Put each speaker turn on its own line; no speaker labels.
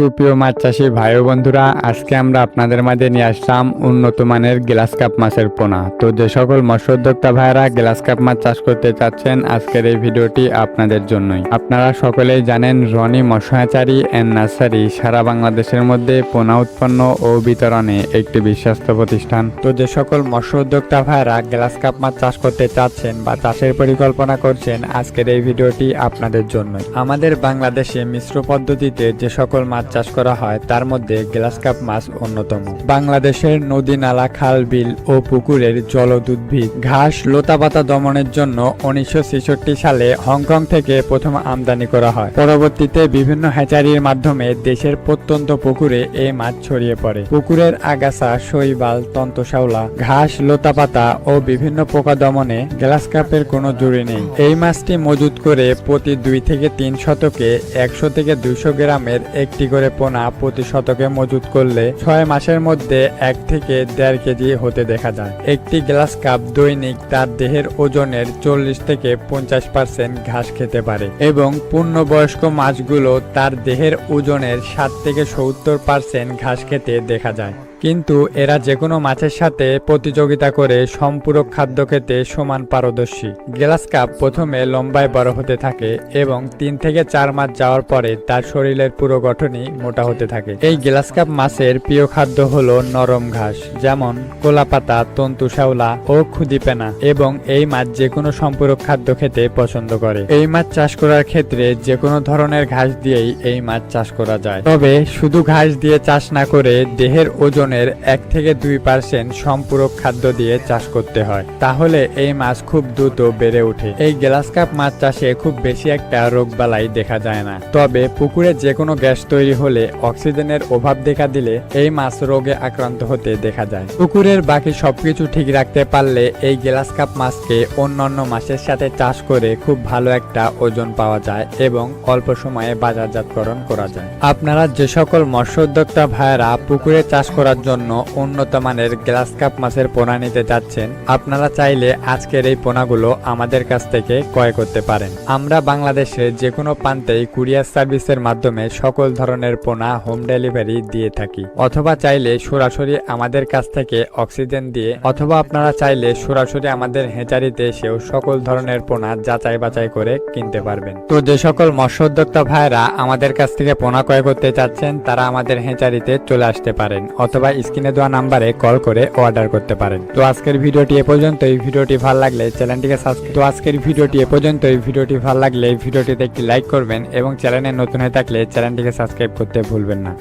সুপ্রিয় মাছ চাষি ভাই বন্ধুরা, আজকে আমরা আপনাদের মাঝে নিয়ে আসলাম উন্নত মানের গ্লাস কাপ মাছের পোনা। তো যে সকল মৎস্য উদ্যোক্তা ভাইরা গ্লাস কাপ মাছ চাষ করতে চাচ্ছেন, আজকের এই ভিডিওটি আপনাদের জন্যই। আপনারা সকলেই জানেন, রনি মৎস্যাচারী অ্যান্ড নার্সারি সারা বাংলাদেশের মধ্যে পোনা উৎপন্ন ও বিতরণে একটি বিশ্বস্ত প্রতিষ্ঠান। তো যে সকল মৎস্য উদ্যোক্তা ভাইরা গ্লাস কাপ মাছ চাষ করতে চাচ্ছেন বা চাষের পরিকল্পনা করছেন, আজকের এই ভিডিওটি আপনাদের জন্যই। আমাদের বাংলাদেশে মিশ্র পদ্ধতিতে যে সকল মাছ চাষ করা হয়, তার মধ্যে গ্লাস কাপ মাছ অন্যতম। বাংলাদেশের নদী, নালা, খাল, বিল ও পুকুরের জলদ উদ্ভিদ ঘাস, লতাপাতা দমনের জন্য উনিশশো সালে হংকং থেকে প্রথম আমদানি করা হয়। পরবর্তীতে বিভিন্ন হ্যাচারির মাধ্যমে দেশের প্রত্যন্ত পুকুরে এই মাছ ছড়িয়ে পড়ে। পুকুরের আগাছা, শৈবাল, তন্তশাওলা, ঘাস, লতাপাতা ও বিভিন্ন পোকা দমনে গ্লাস কাপের কোনো জুড়ি নেই। এই মাছটি মজুত করে প্রতি দুই থেকে তিন শতকে একশো থেকে দুইশো গ্রামের একটি করে পোনা প্রতি শতকে মজুত করলে ছয় মাসের মধ্যে এক থেকে দেড় কেজি হতে দেখা যায়। একটি গ্লাস কাপ দৈনিক তার দেহের ওজনের চল্লিশ থেকে পঞ্চাশ পার্সেন্ট ঘাস খেতে পারে এবং পূর্ণবয়স্ক মাছগুলো তার দেহের ওজনের ষাট থেকে সত্তর পার্সেন্ট ঘাস খেতে দেখা যায়। কিন্তু এরা যে কোনো মাছের সাথে প্রতিযোগিতা করে সম্পূরক খাদ্য খেতে সমান পারদর্শী। গ্লাস কাপ প্রথমে লম্বায় বড় হতে থাকে এবং তিন থেকে চার মাস যাওয়ার পরে তার শরীরের পুরো গঠনই মোটা হতে থাকে। এই গ্লাস কাপ মাছের প্রিয় খাদ্য হলো নরম ঘাস, যেমন কোলাপাতা, তন্তু শ্যাওলা ও খুদিপেনা এবং এই মাছ যে কোনো সম্পূরক খাদ্য খেতে পছন্দ করে। এই মাছ চাষ করার ক্ষেত্রে যে কোনো ধরনের ঘাস দিয়েই এই মাছ চাষ করা যায়। তবে শুধু ঘাস দিয়ে চাষ না করে দেহের ওজনের এক থেকে দুই পার্সেন্ট সম্পূরক খাদ্য দিয়ে চাষ করতে হয়। তাহলে এই মাছ খুব দ্রুত বেড়ে ওঠে। এই গ্লাস কাপ মাছ চাষে খুব বেশি একটা রোগবালাই দেখা যায় না। তবে পুকুরে যে কোনো গ্যাস তৈরি হলে অক্সিজেনের অভাব দেখা দিলে এই মাছ রোগে আক্রান্ত হতে দেখা যায়। পুকুরের বাকি সবকিছু ঠিক রাখতে পারলে এই গ্লাস কাপ মাছকে অন্যান্য মাছের সাথে চাষ করে খুব ভালো একটা ওজন পাওয়া যায় এবং অল্প সময়ে বাজারজাতকরণ করা যায়। আপনারা যে সকল মৎস্য উদ্যোক্তা ভাইয়েরা পুকুরে চাষ করার জন্য উন্নত মানের গ্লাস কাপ মাছের পোনা নিতে যাচ্ছেন। আপনারা চাইলে আজকের এই পোনাগুলো আমাদের কাছ থেকে ক্রয় করতে পারেন। আমরা বাংলাদেশে যে কোনো প্রান্তেই কুরিয়ার সার্ভিসের মাধ্যমে সকল ধরনের পোনা হোম ডেলিভারি দিয়ে থাকি। অথবা চাইলে সরাসরি আমাদের কাছ থেকে অক্সিজেন দিয়ে, অথবা আপনারা চাইলে সরাসরি আমাদের হেঁচারিতে এসেও সকল ধরনের পোনা যাচাই বাছাই করে কিনতে পারবেন। তো যে সকল মৎস্য উদ্যোক্তা ভাইরা আমাদের কাছ থেকে পোনা ক্রয় করতে চাচ্ছেন, তারা আমাদের হেঁচারিতে চলে আসতে পারেন। অথবা স্ক্রিনে দেওয়া নাম্বারে কল করে অর্ডার করতে পারেন। তো আজকের ভিডিওটি এ পর্যন্ত এই ভিডিওটি ভালো লাগলে চ্যানেলটিকে সাবস্ক্রাইব তো আজকের ভিডিওটি এ পর্যন্ত এই ভিডিওটি ভালো লাগলে এই ভিডিওটিতে একটি লাইক করবেন এবং চ্যানেলে নতুন হয়ে থাকলে চ্যানেলটিকে সাবস্ক্রাইব করতে ভুলবেন না।